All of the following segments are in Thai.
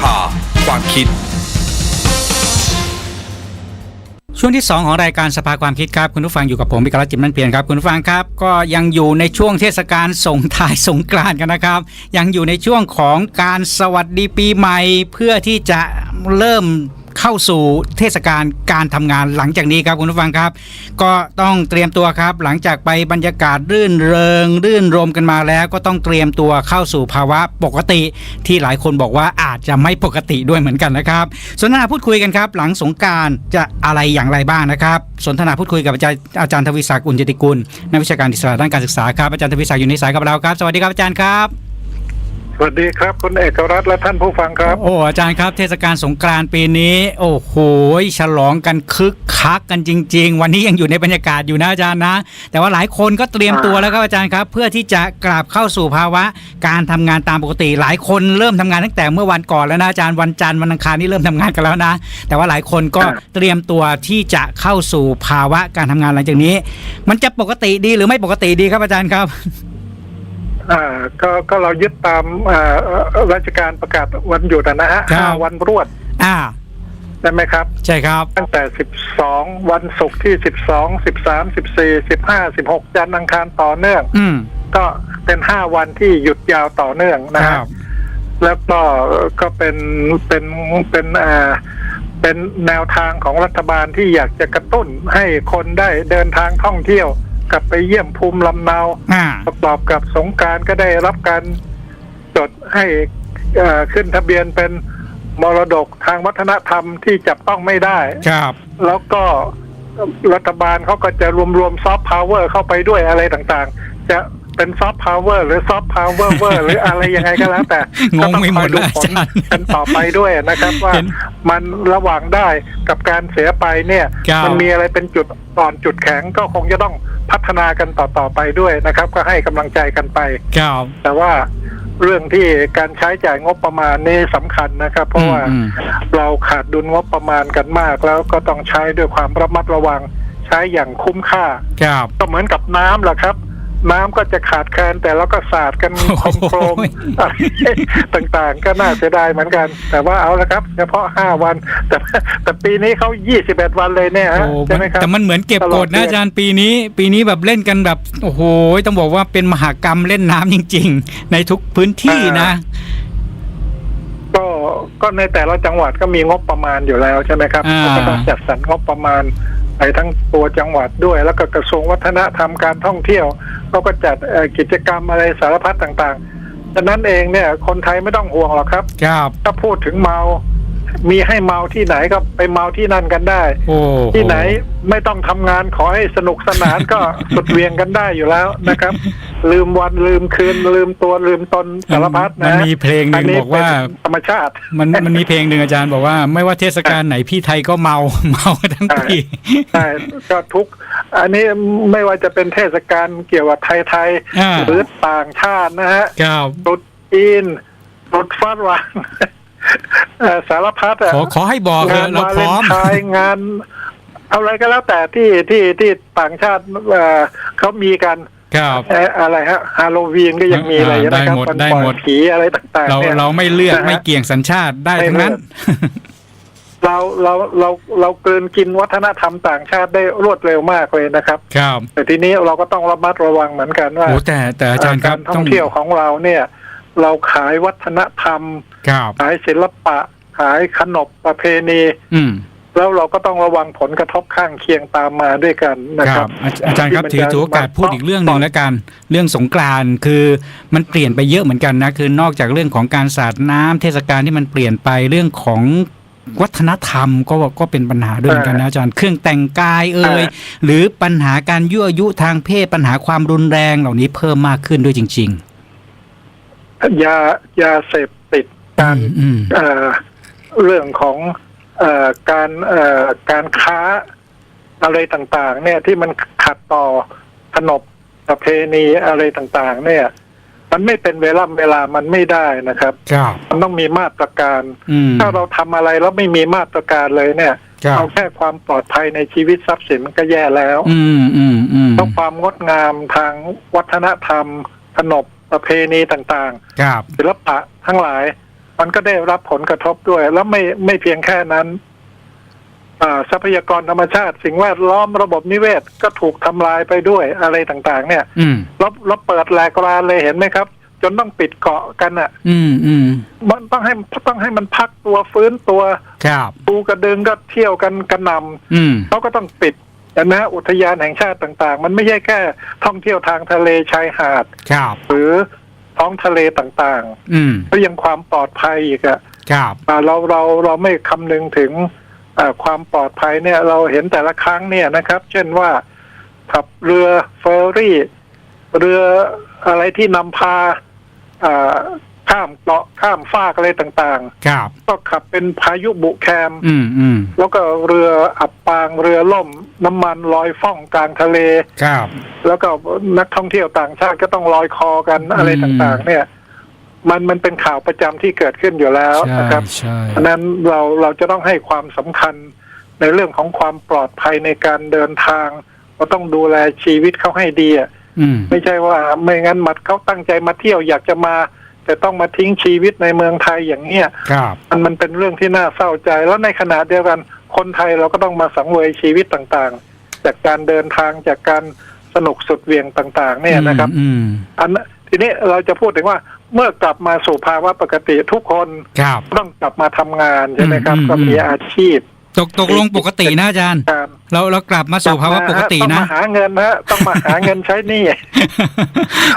ภา ความคิด ช่วงที่ 2 ของรายการสภาความคิดครับ คุณผู้ฟังอยู่กับผมพิกรจิมนันเพียรครับ คุณผู้ฟังครับ ก็ยังอยู่ในช่วงเทศกาลส่งท้ายสงกรานต์กันนะครับ ยังอยู่ในช่วงของการสวัสดีปีใหม่ เพื่อที่จะเริ่ม เข้าสู่เทศกาลการทำงานหลังจากนี้ครับคุณผู้ฟังครับ ก็ต้องเตรียมตัวครับ หลังจากไปบรรยากาศรื่นเริง รื่นรมกันมาแล้ว ก็ต้องเตรียมตัวเข้าสู่ภาวะปกติ ที่หลายคนบอกว่าอาจจะไม่ปกติด้วยเหมือนกันนะครับ สนทนาพูดคุยกันครับ หลังสงการจะอะไรอย่างไรบ้างนะครับสนทนาพูดคุยกับอาจารย์อาจารย์ทวีศักดิ์อุญจติกุลนักวิชาการอิสระด้านการศึกษาครับอาจารย์ทวีศักดิ์อยู่ในสายกับเราครับ สวัสดีครับอาจารย์ครับ สวัสดีครับคุณเอกรัตน์และท่านผู้ฟังครับ โอ้อาจารย์ครับเทศกาลสงกรานต์ปีนี้ โอ้โหฉลองกันคึกคักกันจริง ๆ วันนี้ยังอยู่ในบรรยากาศอยู่นะอาจารย์นะ แต่ว่าหลายคนก็เตรียมตัวแล้วครับอาจารย์ครับ เพื่อที่จะกลับเข้าสู่ภาวะ การทำงานตามปกติ หลายคนเริ่มทำงานตั้งแต่เมื่อวันก่อนแล้วนะอาจารย์วันจันทร์วันอังคารนี่เริ่มทำงานกันแล้วนะ แต่ว่าหลายคนก็เตรียมตัวที่จะเข้าสู่ภาวะการทำงานหลังจากนี้ มันจะปกติดีหรือไม่ปกติดีครับอาจารย์ครับ อ่าก็ก็เรายึดตามอ่าเอ่อราชการประกาศวันหยุดอะนะฮะครับ ห้าวันรวดอ่าใช่ไหมครับ ใช่ครับ ตั้งแต่สิบสองวันศุกร์ที่สิบสองสิบสามสิบสี่สิบห้าสิบหกจันทร์อังคารต่อเนื่อง อืมก็เป็นห้าวันที่หยุดยาวต่อเนื่องนะคฮะรับ แล้วก็ก็เป็นเป็นเป็นอ่าเป็นแนวทางของรัฐบาลที่อยากจะกระตุ้นให้คนได้เดินทางท่องเที่ยว กลับไปเยี่ยมภูมิลำเนา อ่า ประกอบกับสงกรารก็ได้รับการจดให้เอ่อขึ้นทะเบียนเป็นมรดกทางวัฒนธรรมที่จับต้องไม่ได้ ครับ แล้วก็รัฐบาลเขาก็จะรวมรวมซอฟต์พาวเวอร์เข้าไปด้วยอะไรต่างๆ จะเป็นซอฟต์พาวเวอร์หรือซอฟต์พาวเวอร์เวอร์หรืออะไรยังไงก็แล้วแต่งงไปหมดก็แล้วต้องคอยดูผลอาจารย์กันต่อไปด้วยนะครับ ว่าเห็นมันระหว่างได้กับการเสียไปเนี่ย ครับ มันมีอะไรเป็นจุดอ่อนจุดแข็งก็คงจะต้อง พัฒนากันต่อๆไปด้วยนะครับ ก็ให้กำลังใจกันไป ครับแต่ว่าเรื่องที่การใช้จ่ายงบประมาณนี่สำคัญนะครับ เพราะว่าอืมเราขาดดุลงบประมาณกันมาก แล้วก็ต้องใช้ด้วยความระมัดระวังใช้อย่างคุ้มค่า ครับ ก็เหมือนกับน้ำแหละครับ น้ำก็จะขาดแคลนแต่เราก็สาดกันโอ้โหโครมๆอะไรต่างๆ ก็น่าเสียดายเหมือนกัน แต่ว่าเอาละครับ เฉพาะห้าวัน แต่แต่ปีนี้เขายี่สิบเอ็ดวันเลยเนี่ยฮะโอ้ใช่ไหมครับแต่มันเหมือนเก็บกดนะอาจารย์ปีนี้ ปีนี้แบบเล่นกันแบบ โอ้โหต้องบอกว่าเป็นมหากรรมเล่นน้ำจริง ๆ ในทุกพื้นที่นะ ก็ก็ในแต่ละจังหวัดก็มีงบประมาณอยู่แล้วใช่ไหมครับอ่า เขาก็ต้องจัดสรรงบประมาณไปทั้งตัวจังหวัดด้วย แล้วก็กระทรวงวัฒนธรรมการท่องเที่ยวเขาก็จัดเอ่อกิจกรรมอะไรสารพัดต่างๆฉะนั้นเองเนี่ยคนไทยไม่ต้องห่วงหรอกครับ ครับ ถ้าพูดถึงเมา มีให้เมาที่ไหนก็ไปเมาที่นั่นกันได้ โอ้โที่ไหนไม่ต้องทำงานขอให้สนุกสนานก็ สุดเวียงกันได้อยู่แล้วนะครับ ลืมวันลืมคืน ลืมตัวลืมตนสารพัดมันนะมีเพลงหนึ่งนนี้บอกว่า เป็นธรรมชาติ มันมันมีเพลงหนึ่งอาจารย์บอกว่า ไม่ว่าเทศกาลไหนพี่ไทยก็เมา เมาทั้งปีใช่ก็ทุก อันนี้ไม่ว่าจะเป็นเทศกาลเกี่ยวกับไทยอ่าๆหรือต่างชาตินะฮะครับตรุษจีนตรุษฟาดวังเอ่อ สารพัดอะขอขอให้บอกเถงาอะนเราวาพเลร้นอมไทน์งาน อะไรก็แล้วแต่ที่ที่ที่ต่างชาติเอ่อเขามีกันครับเอ่ออะไรฮะฮาโลวีนก็ยังมีอะไรอ่านะครับได้หมดวันได้ปล่อยหมดผีอะไรต่างๆเราเนี่ยเราไม่เลือกนะฮะไม่เกี่ยงสัญชาติได้ทั้งนั้น เราเราเราเราเกินกินวัฒนธรรมต่างชาติได้รวดเร็วมากเลยนะครับ ครับ แต่ทีนี้เราก็ต้องระมัดระวังเหมือนกันว่าโอ้แต่แต่อาจารย์ครับกท่องเที่ยวของเราเนี่ย เราขายวัฒนธรรม ครับขายศิลปะขายขนบประเพณี อืมแล้วเราก็ต้องระวังผลกระทบข้างเคียงตามมาด้วยกันนะคครัรับบอาอาจารย์ครับที่ถืมันอจะถือโอกาสพูดอีกเรื่องหนึ่งแล้วกัน เรื่องสงกรานต์คือมันเปลี่ยนไปเยอะเหมือนกันนะคือนอกจากเรื่องของการสาดน้ำเทศกาลที่มันเปลี่ยนไปเรื่องของวัฒนธรรมก็ก็เป็นปัญหาด้วยเหมือนกันนะอาจารย์เครื่องแต่งกายเอ่ยหรือปัญหาการยั่วยุทางเพศปัญหาความรุนแรงเหล่านี้เพิ่มมากขึ้นด้วยจริงยายาเสพติดๆ การอืมอืมเอ่อเรื่องของเอ่อการเอ่อการค้าอะไรต่าง ๆ เนี่ยที่มันขัดต่อขนบประเพณีอะไรต่าง ๆ เนี่ย มันไม่เป็นเวลาเวลามันไม่ได้นะครับครับมันต้องมีมาตรการอืมถ้าเราทำอะไรแล้วไม่มีมาตรการเลยเนี่ยครับเอาแค่ความปลอดภัยในชีวิตทรัพย์สินมันก็แย่แล้ว อืมอืมอืมต้องความงดงามทางวัฒนธรรมขนบประเพณีต่างครับๆศิลปะทั้งหลาย มันก็ได้รับผลกระทบด้วย แล้วไม่ไม่เพียงแค่นั้นอ่าทรัพยากรธรรมชาติ สิ่งแวดล้อมระบบนิเวศก็ถูกทำลายไปด้วยอะไรต่าง ๆ เนี่ยอืมเราเราเปิดแหลกรานเลยเห็นไหมครับ จนต้องปิดเกาะกันอะ อืมอืมมันต้องให้ต้องให้มันพักตัวฟื้นตัวครับปูกระดึงก็เที่ยวกันกระหนำอืมเขาก็ต้องปิดเห็นไหมฮะอุทยานแห่งชาติต่าง ๆ มันไม่ใช่แค่ท่องเที่ยวทางทะเลชายหาดครับหรือ ท้องทะเลต่างอืมๆ ก็ยังความปลอดภัยอีกอะครับ อ่าเราเราเราไม่คำนึงถึงอ่าความปลอดภัยเนี่ย เราเห็นแต่ละครั้งเนี่ยนะครับ เช่นว่าขับเรือเฟอร์รี่ เรืออะไรที่นำพาอ่า ข้ามเกาะข้ามฟากอะไรต่างครับ ๆ ก็ขับเป็นพายุบุแคม อืมอืมแล้วก็เรืออับปางเรือล่ม น้ำมันลอยฟ่องกลางทะเล ครับ แล้วก็นักท่องเที่ยวต่างชาติก็ต้องลอยคอกันอะไรอืมต่างๆ เนี่ย มันมันเป็นข่าวประจำที่เกิดขึ้นอยู่แล้วใช่นะครับใช่เพราะฉะนั้นเราเราจะต้องให้ความสำคัญในเรื่องของความปลอดภัยในการเดินทางเราต้องดูแลชีวิตเขาให้ดีอะอืมไม่ใช่ว่าไม่งั้นมัดเขาตั้งใจมาเที่ยวอยากจะมา แต่ต้องมาทิ้งชีวิตในเมืองไทยอย่างเนี้ยครับ มันมันเป็นเรื่องที่น่าเศร้าใจ แล้วในขณะเดียวกันคนไทยเราก็ต้องมาสังเวยชีวิตต่างๆ จากการเดินทางจากการสนุกสุดเหวียงต่าง ๆ เนี่ยนะครับอืมอันนั้นทีนี้เราจะพูดถึงว่าเมื่อกลับมาสู่ภาวะปกติทุกคนครับ ต้องกลับมาทำงานใช่ไหมครับอืมก็มีอืมอาชีพ ตกตกลงปกตินะอาจารย์การเราเรากลับมาสู่ภาวะปกติต้องนะมาหาเงินนะต้องมาหาเงินใช้หนี้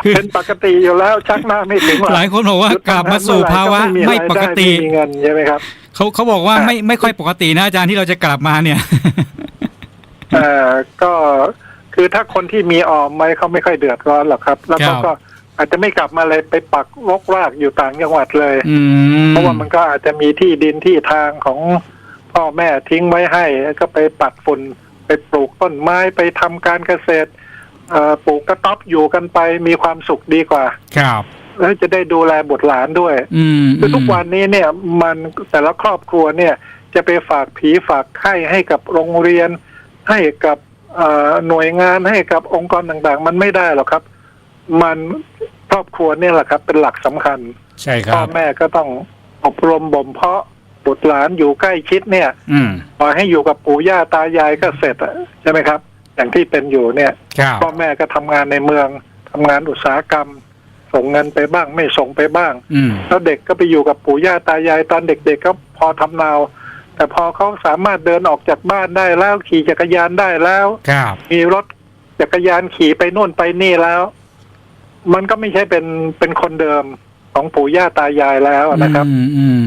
คือเป็นปกติอยู่แล้วชักหน้าไม่ถึงหรอกหลายคนบอกว่ากลับมาสู่ภาวะไม่ปกติไม่มีเงินใช่ไหมครับเขาเขาบอกว่าอะไม่ไม่ค่อยปกตินะอาจารย์ที่เราจะกลับมาเนี่ยเอ่อก็คือถ้าคนที่มีออมไว้เขาไม่ค่อยเดือดร้อนหรอกครับ แล้วเขาครับก็อาจจะไม่กลับมาเลยไปปักลกรากอยู่ต่างจังหวัดเลยอืมเพราะว่ามันก็อาจจะมีที่ดินที่ทางของ พ่อแม่ทิ้งไว้ให้ก็ไปปัดฝุ่นไปปลูกต้นไม้ไปทำการเกษตรเอ่อปลูกกระต๊อบอยู่กันไปมีความสุขดีกว่า ครับแล้วจะได้ดูแลบุตรหลานด้วยอืมคือทุกวันนี้เนี่ย มันแต่ละครอบครัวเนี่ย จะไปฝากผีฝากไข้ให้กับโรงเรียน ให้กับเอ่อหน่วยงานให้กับองค์กรต่างๆ มันไม่ได้หรอกครับ มันครอบครัวเนี่ยแหละครับ เป็นหลักสำคัญใช่คพ่อรับแม่ก็ต้องอบรมบ่มเพาะ บุตรหลานอยู่ใกล้ชิดเนี่ย อืมปล่อยให้อยู่กับปู่ย่าตายายก็เสร็จอะใช่ไหมครับ อย่างที่เป็นอยู่เนี่ยครับพ่อแม่ก็ทำงานในเมืองทำงานอุตสาหกรรม ส่งเงินไปบ้างไม่ส่งไปบ้าง อืมแล้วเด็กก็ไปอยู่กับปู่ย่าตายายตอนเด็กๆก็พอทำนาว แต่พอเขาสามารถเดินออกจากบ้านได้แล้วขี่จักรยานได้แล้ว ครับมีรถจักรยานขี่ไปนู่นไปนี่แล้ว มันก็ไม่ใช่เป็นเป็นคนเดิมของปู่ย่าตายายแล้วนะครับ อืมอืม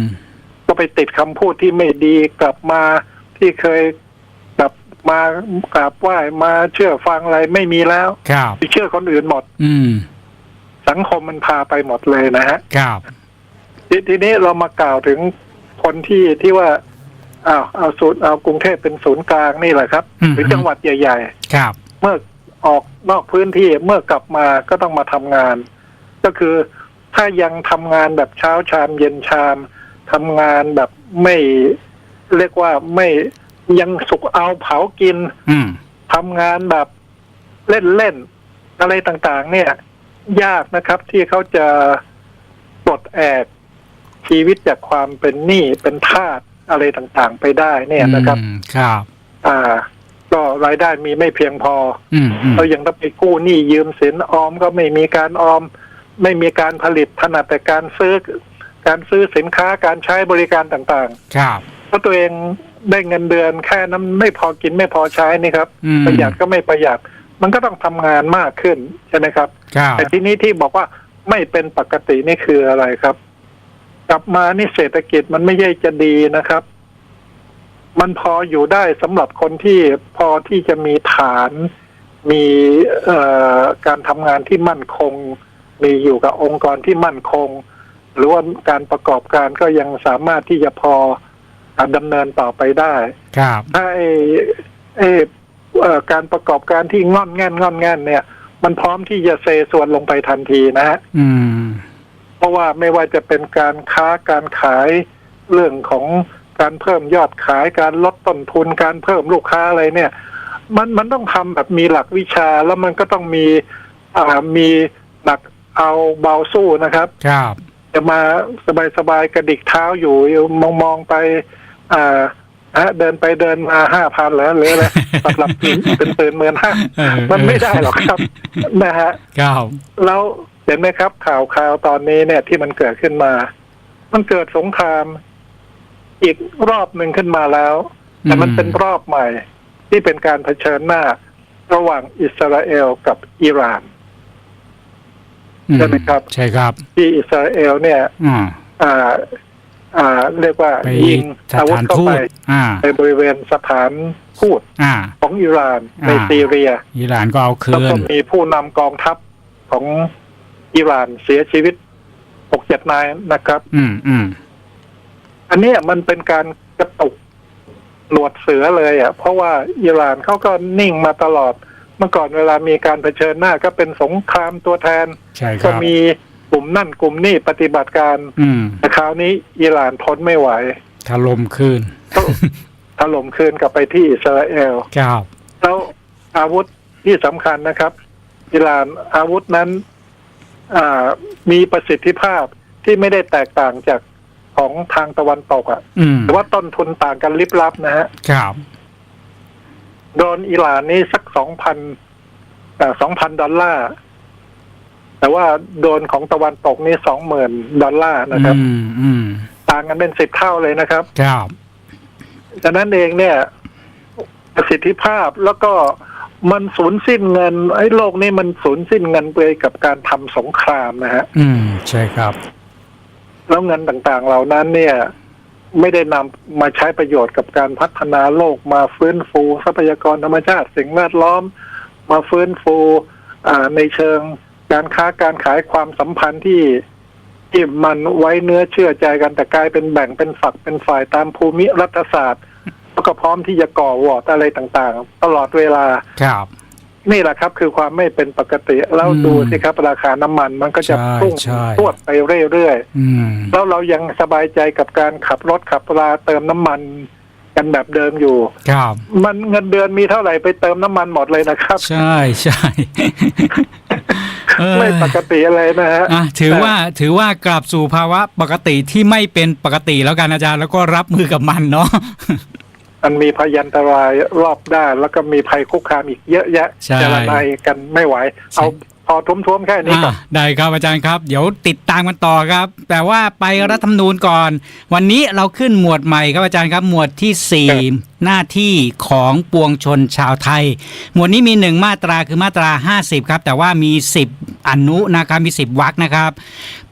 ก็ไปติดคำพูดที่ไม่ดีกลับมาที่เคยกลับมากราบไหว้มาเชื่อฟังอะไรไม่มีแล้วครับไปเชื่อคนอื่นหมด อืม สังคมมันพาไปหมดเลยนะฮะครับททีนี้เรามากล่าวถึงคนที่ที่ว่าอ้าวเอาศูนย์เอากรุงเทพเป็นศูนย์กลางนี่แหละครับอืมหรือจังหวัดใหญ่ครับๆเมื่อออกนอกพื้นที่เมื่อกลับมาก็ต้องมาทำงาน ก็คือถ้ายังทำงานแบบเช้าชามเย็นชาม ทำงานแบบไม่เรียกว่าไม่ยังสุกเอาเผากินอืมทำงานแบบเล่นๆอะไรต่างๆ เนี่ย ยากนะครับที่เขาจะปลดแอกชีวิตจากความเป็นหนี้เป็นทาสอะไรต่างๆ ไปได้เนี่ยนะครับ อืมครับ อ่า ก็รายได้มีไม่เพียงพอ อืมอืมเรายังต้องไปกู้หนี้ยืมสินออมก็ไม่มีการออม ไม่มีการผลิตถนัดแต่การซื้อ การซื้อสินค้าการใช้บริการต่างครับๆเพราะตัวเองได้เงินเดือนแค่นั้นไม่พอกินไม่พอใช้นี่ครับ อืม ประหยัดก็ไม่ประหยัด มันก็ต้องทำงานมากขึ้นใช่ไหมครับ ครับ แต่ทีนี้ที่บอกว่าไม่เป็นปกตินี่คืออะไรครับ กลับมานี่เศรษฐกิจมันไม่ใช่จะดีนะครับ มันพออยู่ได้สำหรับคนที่พอที่จะมีฐาน มีเอ่อการทำงานที่มั่นคง มีอยู่กับองค์กรที่มั่นคง หรือว่าการประกอบการก็ยังสามารถที่จะพออะดำเนินต่อไปได้ ครับ ถ้าไอ้ไอ้เอ่อการประกอบการที่งอนแง่นงอนแง่นเนี่ย มันพร้อมที่จะเซส่วนลงไปทันทีนะฮะอืม เพราะว่าไม่ว่าจะเป็นการค้าการขายเรื่องของการเพิ่มยอดขายการลดต้นทุนการเพิ่มลูกค้าอะไรเนี่ย มันมันต้องทำแบบมีหลักวิชาแล้วมันก็ต้องมีอ่ามีหลักเอาเบาสู้นะครับ ครับ จะมาสบายๆกระดิกเท้าอยู่มองมองๆไป อ่าฮะเดินไปเดินมาห้าพันแล้วหรืออะไรสำหรับเป็นตื่นหมื่นห้าเออมันไม่ได้หรอกครับ นะฮะครับแล้วเห็นไหมครับ ข่าวข่าวตอนนี้เนี่ยที่มันเกิดขึ้นมา มันเกิดสงคราม อีกรอบหนึ่งขึ้นมาแล้ว แต่มันเป็นรอบใหม่ ที่เป็นการเผชิญหน้า ระหว่างอิสราเอลกับอิหร่าน ใช่ไหมครับ ใช่ครับ ที่อิสราเอลเนี่ยอ่าอ่าอ่าเรียกว่าไปยิงสอาวุธถานเข้าทูไปตอ่าในบริเวณสถานทูตอ่าของอิหร่านในอ่าซีเรีย อิหร่านก็เอาคืแล้วก็นมีผู้นำกองทัพของอิหร่านเสียชีวิตหกเจ็ดนายนะครับ อืมอืมอันเนี้ยมันเป็นการกระตุกหนวดเสือเลยอะ เพราะว่าอิหร่านเขาก็นิ่งมาตลอด เมื่อก่อนเวลามีการเผชิญหน้าก็เป็นสงครามตัวแทน ใช่คก็รับ มีกลุ่มนั่นกลุ่มนี่ปฏิบัติการอืมแต่คราวนี้อิหร่านทนไม่ไหว ถล่มคืนต้อง ถล่มคืนกลับไปที่อิสราเอล ครับ แล้วอาวุธที่สำคัญนะครับ อิหร่านอาวุธนั้นอ่ามีประสิทธิภาพที่ไม่ได้แตกต่างจากของทางตะวันตกอะ่ะอืมแต่ว่าต้นทุนต่างกันลิบลับนะฮะ ครับ โดนอิหร่านนี่สักสองพันสองพันดอลลาร์ แต่ว่าโดนของตะวันตกนี่สองหมื่นดอลลาร์นะครับอืมอืมต่างกันเป็นสิบเท่าเลยนะครับครับฉะนั้นเองเนี่ย ประสิทธิภาพแล้วก็มันสูญสิ้นเงินไอ้โลกนี้มันสูญสิ้นเงินไปกับการทำสงครามนะฮะ อืม ใช่ครับ แล้วเงินต่างๆ เหล่านั้นเนี่ย ไม่ได้นำมาใช้ประโยชน์กับการพัฒนาโลกมาฟื้นฟู ทรัพยากรธรรมชาติ สิ่งแวดล้อม มาฟื้นฟูในเชิงการค้าการขายความสัมพันธ์ที่ที่มันไว้เนื้อเชื่อใจกันแต่กลายเป็นแบ่งเป็นฝักเป็นฝ่ายตามภูมิรัฐศาสตร์แล้วก็พร้อมที่จะก่อวอร์ดอะไรต่างๆ ตลอดเวลาครับ นี่แหละครับ คือความไม่เป็นปกติแล้วอืมดูสิครับ ราคาน้ำมันมันก็จะใช่พุ่งใช่พรวดไปเรื่อยๆอืมแล้วเรายังสบายใจกับการขับรถขับราเติมน้ำมันกันแบบเดิมอยู่ ครับ มันเงินเดือนมีเท่าไหร่ไปเติมน้ำมันหมดเลยนะครับ ใช่ใช่เออไม่ปกติอะไรนะฮะอะถือว่าถือว่ากลับสู่ภาวะปกติที่ไม่เป็นปกติแล้วกันอาจารย์แล้วก็รับมือกับมันเนาะ มันมีพยันตรายรอบด้าน แล้วก็มีภัยคุกคามอีกเยอะแยะใช่ จะละลายกันไม่ไหว เอาพอทุ่มๆแค่นี้ก่อน อะได้ครับอาจารย์ครับ เดี๋ยวติดตามกันต่อครับ แต่ว่าไปรัฐธรรมนูญก่อน วันนี้เราขึ้นหมวดใหม่ครับอาจารย์ครับ หมวดที่4หน้าที่ของปวงชนชาวไทย หมวดนี้มี 1 มาตราคือมาตรา 50 ครับ แต่ว่ามี 10 อนุนะครับมี 10วรรคนะครับ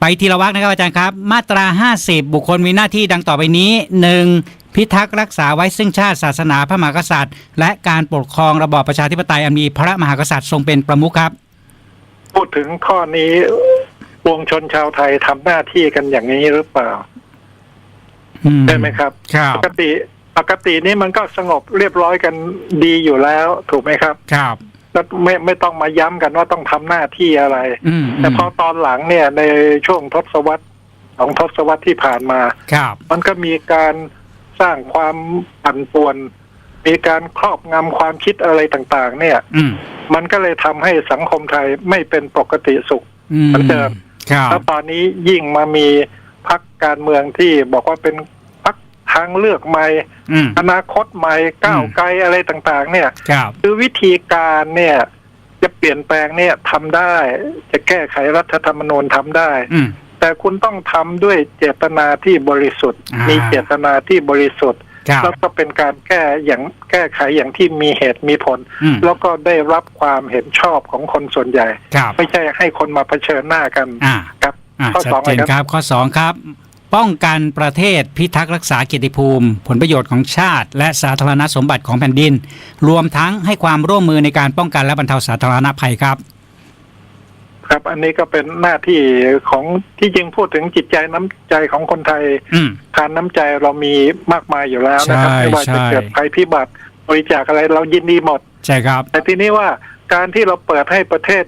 ไปทีละวรรคนะครับอาจารย์ครับ มาตรา 50 บุคคลมีหน้าที่ดังต่อไปนี้ 1. พิทักษ์รักษาไว้ซึ่งชาติศาสนาพระมหากษัตริย์ และการปกครองระบอบประชาธิปไตยอันมีพระมหากษัตริย์ทรงเป็นประมุขครับ พูดถึงข้อนี้ปวงชนชาวไทยทำหน้าที่กันอย่างนี้หรือเปล่าอืใช่ไหมครับครับปกติปกตินี่มันก็สงบเรียบร้อยกันดีอยู่แล้ว ถูกไหมครับ ครับแล้วไม่ไม่ต้องมาย้ำกันว่าต้องทำหน้าที่อะไรอืมแต่พอตอนหลังเนี่ยในช่วงทศวรรษสองทศวรรษที่ผ่านมาครับมันก็มีการ สร้างความปั่นป่วน มีการครอบงำความคิดอะไรต่างๆ เนี่ย อืมมันก็เลยทำให้สังคมไทยไม่เป็นปกติสุข อืมเหมือนเดิม ครับ แล้วตอนนี้ยิ่งมามีพักการเมืองที่บอกว่าเป็นพักทางเลือกใหม่ อืม อนาคตใหม่ก้าวไกลอะไรต่างๆ เนี่ย ครับ คือวิธีการเนี่ย จะเปลี่ยนแปลงเนี่ยทำได้ จะแก้ไขรัฐธรรมนูญทำได้ อืม แต่คุณต้องทำด้วยเจตนาที่บริสุทธิ์อ่ามีมีเจตนาที่บริสุทธิ์ครับแล้วก็เป็นการแก้อย่างแก้ไขอย่างที่มีเหตุมีผลอืมแล้วก็ได้รับความเห็นชอบของคนส่วนใหญ่ครับไม่ใช่ให้คนมาเผชิญหน้ากันอ่าครับอ่าข้อชัดสองเจนเลยคครับรับ ข้อสองครับ ป้องกันประเทศพิทักษ์รักษาเกียรติภูมิ ผลประโยชน์ของชาติ และสาธารณสมบัติของแผ่นดิน รวมทั้งให้ความร่วมมือในการป้องกันและบรรเทาสาธารณภัยครับ ครับ อันนี้ก็เป็นหน้าที่ของที่จริงพูดถึงจิตใจน้ำใจของคนไทยอืมทานน้ำใจเรามีมากมายอยู่แล้วนะครับใช่ไม่ว่าจะใช่เกิดภัยพิบัติบริจาคอะไรเรายินดีหมดใช่ครับ แต่ทีนี้ว่าการที่เราเปิดให้ประเทศ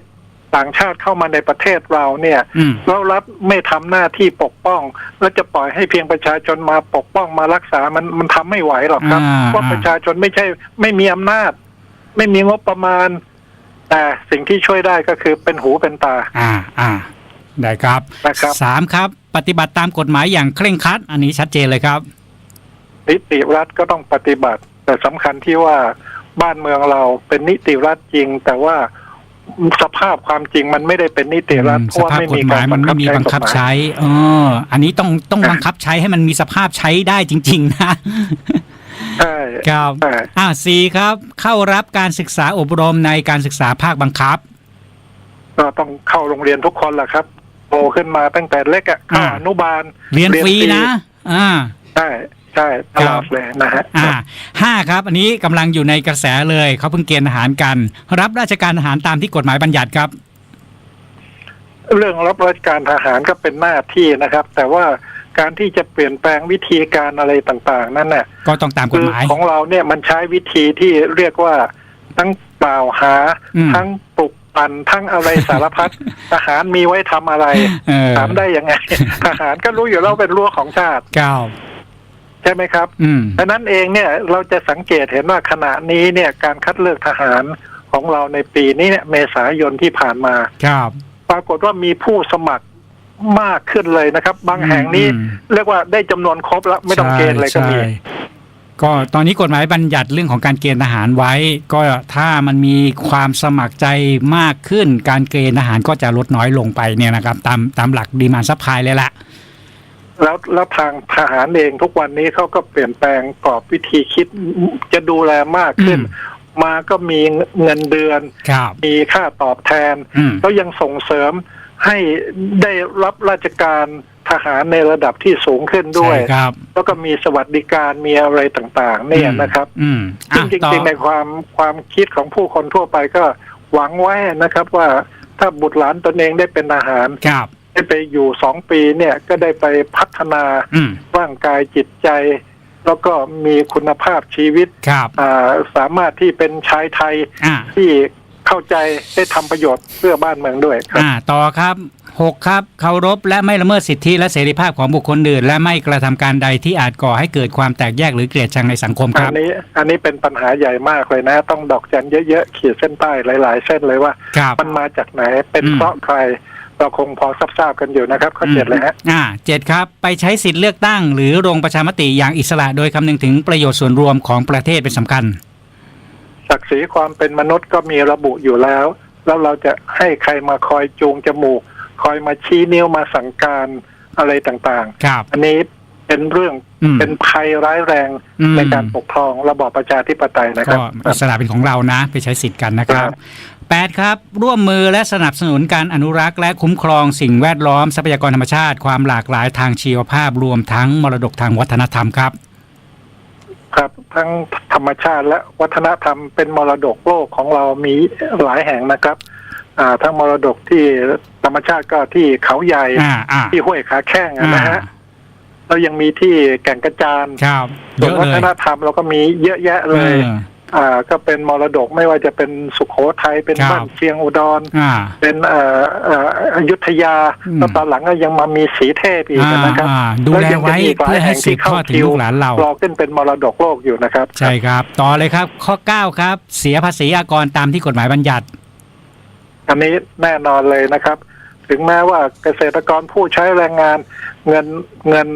ต่างชาติเข้ามาในประเทศเราเนี่ยอืมแล้วรัฐไม่ทำหน้าที่ปกป้อง แล้วจะปล่อยให้เพียงประชาชนมาปกป้องมารักษามันมันทำไม่ไหวหรอกครับอ่าเพราะประชาชนไม่ใช่ ไม่มีอำนาจ ไม่มีงบประมาณ แต่สิ่งที่ช่วยได้ก็คือเป็นหูเป็นตา อ่าอ่าได้ครับนะครับสามครับ ปฏิบัติตามกฎหมายอย่างเคร่งครัด อันนี้ชัดเจนเลยครับนิติรัฐก็ต้องปฏิบัติ แต่สำคัญที่ว่าบ้านเมืองเราเป็นนิติรัฐจริง แต่ว่าสภาพความจริงมันไม่ได้เป็นนิติรัฐเพสราะว่าภาพไม่กฎมีหกามายรมันไม่มีบังคับกฎหมายใช้เอออันนี้ต้องต้องบังคับใช้ให้มันมีสภาพใช้ได้จริง ๆ นะ ใช่ครับใช่อ่าสี่ครับ เข้ารับการศึกษาอบรมในการศึกษาภาคบังคับ ก็ต้องเข้าโรงเรียนทุกคนแหละครับโตขึ้นมาตั้งแต่เล็กอะเข้าอ่า อนุบาลเรียนฟรีนะ อ่า ใช่ใช่ตลอดเลยนะฮะอ่าห้าครับ อันนี้กำลังอยู่ในกระแสเลยเขาเพิ่งเกณฑ์ทหารกัน รับราชการทหารตามที่กฎหมายบัญญัติครับ เรื่องรับราชการทหารก็เป็นหน้าที่นะครับ แต่ว่า การที่จะเปลี่ยนแปลงวิธีการอะไรต่างๆ นั่นน่ะก็ต้องตามกคืฎอหมาย ของเราเนี่ยมันใช้วิธีที่เรียกว่าทั้งกล่าวหาอืมทั้งปลุกปั่นทั้งอะไรสารพัดทหารมีไว้ทำอะไรเออถามได้ยังไงทหารก็รู้อยู่แล้วเป็นรั้วของชาติเก้าใช่ไหมครับอืมดังนั้นเองเนี่ยเราจะสังเกตเห็นว่าขณะนี้เนี่ยการคัดเลือกทหารของเราในปีนี้เนี่ยเมษายนที่ผ่านมาครับ ปรากฏว่ามีผู้สมัคร มากขึ้นเลยนะครับ บางแห่งนี้อืมเรียกว่าได้จำนวนครบแล้วไม่ต้องเกณฑ์เลยก็มีใช่ก็ตอนนี้กฎหมายบัญญัติเรื่องของการเกณฑ์ทหารไว้ ก็ถ้ามันมีความสมัครใจมากขึ้น การเกณฑ์ทหารก็จะลดน้อยลงไปเนี่ยนะครับ ตามตามหลักดีมานซัพพลายเลยละแล้วแล้วทางทหารเองทุกวันนี้เขาก็เปลี่ยนแปลงกรอบวิธีคิดจะดูแลมากขึ้นอืมมาก็มีเงินเดือนครับมีค่าตอบแทนอืมแล้วยังส่งเสริม ให้ได้รับราชการทหารในระดับที่สูงขึ้นด้วย ใช่ครับ แล้วก็มีสวัสดิการมีอะไรต่างๆ เนี่ยนะครับอืมซึ่งอะจต่อริงๆในความความคิดของผู้คนทั่วไปก็หวังไว้นะครับว่าถ้าบุตรหลานตนเองได้เป็นทหาร ครับ ได้ไปอยู่สองปีเนี่ยก็ได้ไปพัฒนาอืมร่างกายจิตใจ แล้วก็มีคุณภาพชีวิตครับ อ่าสามารถที่เป็นชายไทย อ่า ที่ เข้าใจได้ทำประโยชน์เพื่อบ้านเมืองด้วยครับอ่าต่อครับหกครับเคารพและไม่ละเมิดสิทธิและเสรีภาพของบุคคลอื่น และไม่กระทำการใดที่อาจก่อให้เกิดความแตกแยกหรือเกลียดชังในสังคมคอัรับนนี้ อันนี้เป็นปัญหาใหญ่มากเลยนะ ต้องดอกจันเยอะๆขีดเส้นใต้หลาย ๆ เส้นเลยว่าครับมันมาจากไหนเป็นอืมเพราะใครเราคงพอทราบๆกันอยู่นะครับข้อเจ็ดเลยฮะอ่าเจ็ดครับ ไปใช้สิทธิ์เลือกตั้ง หรือลงประชามติอย่างอิสระโดยคำนึงถึงประโยชน์ส่วนรวมของประเทศเป็นสำคัญ ศักดิ์ศรีความเป็นมนุษย์ก็มีระบุอยู่แล้ว แล้วเราจะให้ใครมาคอยจูงจมูก คอยมาชี้นิ้วมาสั่งการอะไรต่างครับๆอันนี้เป็นเรื่องอืมเป็นภัยร้ายแรงอืมในการปกครองระบอบประชาธิปไตยนะคก็รับอิสระเป็นของเรานะ ไปใช้สิทธิ์กันนะครับครับแปดครับ ร่วมมือและสนับสนุนการอนุรักษ์และคุ้มครองสิ่งแวดล้อมทรัพยากรธรรมชาติ ความหลากหลายทางชีวภาพรวมทั้งมรดกทางวัฒนธรรมครับ ครับ ทั้งธรรมชาติและวัฒนธรรมเป็นมรดกโลกของเรามีหลายแห่งนะครับ อ่า ทั้งมรดกที่ธรรมชาติก็ที่เขาใหญ่อ่าอ่า ที่ห้วยขาแข้งอะอ่า นะฮะแล้วยังมีที่แก่งกระจานครับเยส่วนอะวัเลฒยนธรรมเราก็มีเยอะแยะเลยออ อ่าก็เป็นมรดกไม่ว่าจะเป็นสุขโขทัยเป็นครับ บ้านเชียงอุดร อ่า เป็นเอ่อเอ่ออยุธยาอืม แล้วตอนหลังก็ยังมามีสีเทพอีกอ่านะครับอ่าดูแลไว้เพื่อให้สืบทอดถึงลูกหลานเรา รอขึ้นเป็นมรดกโลกอยู่นะครับ ใช่ครับ ต่อเลยครับ ข้อ 9 ครับ เสียภาษีอากรตามที่กฎหมายบัญญัติ อันนี้แน่นอนเลยนะครับ ถึงแม้ว่าเกษตรกรผู้ใช้แรงงานเงินเงิน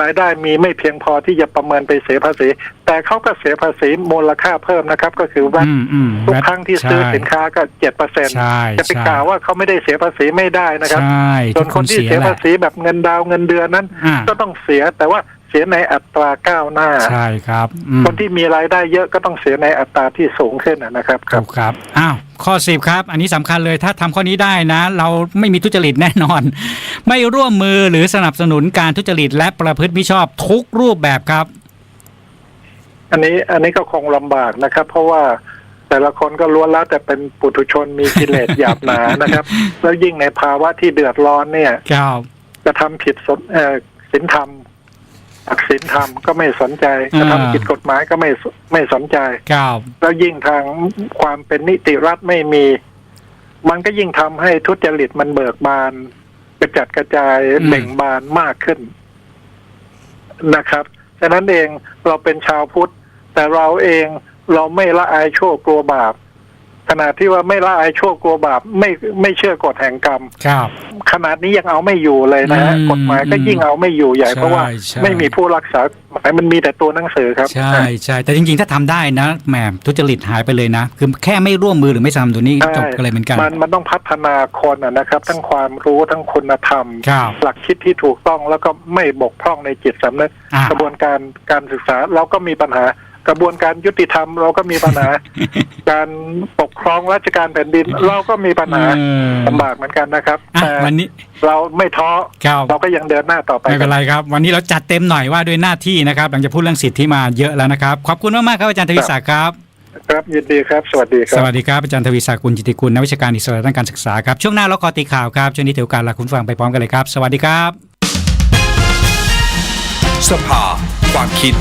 รายได้มีไม่เพียงพอที่จะประเมินไปเสียภาษี แต่เขาก็เสียภาษีมูลค่าเพิ่มนะครับ ก็คือว่าอืมอืมทุกครั้งที่ซื้อสินค้าก็เจ็ดเปอร์เซ็นต์ใช่จะไปใช่กล่าวว่าเขาไม่ได้เสียภาษีไม่ได้นะครับใช่ส่ทุวนกคคนนที่เสียเสียแหภาละษีแบบเงินดาวน์เงินเดือนนั้นอ่าก็ต้องเสียแต่ว่า เสียในอัตราก้าวหน้า ใช่ครับอืมคนที่มีรายได้เยอะก็ต้องเสียในอัตราที่สูงขึ้นนะนะครับครัถูบกครับอ้าวข้อ10ครับ อันนี้สำคัญเลยถ้าทำข้อนี้ได้นะ เราไม่มีทุจริตแน่นอน ไม่ร่วมมือหรือสนับสนุนการทุจริตและประพฤติมิชอบทุกรูปแบบครับ อันนี้อันนี้ก็คงลำบากนะครับ เพราะว่าแต่ละคนก็ล้วนแล้วแต่เป็นปุถุชนมีกิเลสหยาบหนานะครับ แล้วยิ่งในภาวะที่เดือดร้อนเนี่ยครับกระทำผิดสนเอ่อศีลธรรม อักศีลธรรมก็ไม่สนใจกระทำผิดกฎหมายก็ไม่สไม่สนใจครับแล้วยิ่งทางความเป็นนิติรัฐไม่มี มันก็ยิ่งทำให้ทุจริตมันเบิกบานกระจัดกระจายเบ่งบานมากขึ้นนะครับฉะนั้นเองเราเป็นชาวพุทธ แต่เราเองเราไม่ละอายชั่วกลัวบาป ขนาดที่ว่าไม่ละอายชั่วกลัวบาปไม่ไม่เชื่อกฎแห่งกรรม ครับ ขนาดนี้ยังเอาไม่อยู่เลยนะฮะอืมกฎหมายก็ยิ่งเอาไม่อยู่ใหญ่ใช่เพราะว่าใช่ ไม่มีผู้รักษากฎหมายมันมีแต่ตัวหนังสือครับ ใช่ใช่แต่จริงๆ ถ้าทำได้นะแหมทุจริตหายไปเลยนะ คือแค่ไม่ร่วมมือหรือไม่ทำตัวนี้ใช่ จบกันเลยเหมือนกัน มันมันต้องพัฒนาคนอะนะครับ ทั้งความรู้ทั้งคุณธรรม ครับ หลักคิดที่ถูกต้องแล้วก็ไม่บกพร่องในจิตสำนึกอ่ากระบวนการการศึกษาเราก็มีปัญหา กระบวนการยุติธรรมเราก็มีปัญหา การปกครองราชการแผ่นดิน เราก็มีปัญหาเออลำบากเหมือนกันนะครับอะแต่วันนี้เราไม่ท้อครับเราก็ยังเดินหน้าต่อไปไม่เป็นไรครับ วันนี้เราจัดเต็มหน่อยว่าด้วยหน้าที่นะครับหลังจากพูดเรื่องสิทธิมาเยอะแล้วนะครับ ขอบคุณมากๆครับอาจารย์ทวีศักดิ์ครับครับยินดีครับ สวัสดีคสรับวัสดีครับ อาจารย์ทวีศักดิ์กุลจิติกุลนักวิชาการอิสระด้านการศึกษาครับ ช่วงหน้าเราขอตีข่าวครับ ช่วงนี้ถือโอกาสลาคุณผู้ฟังไปพร้อมกันเลยครับ สวัสดีครับ สภาความคิด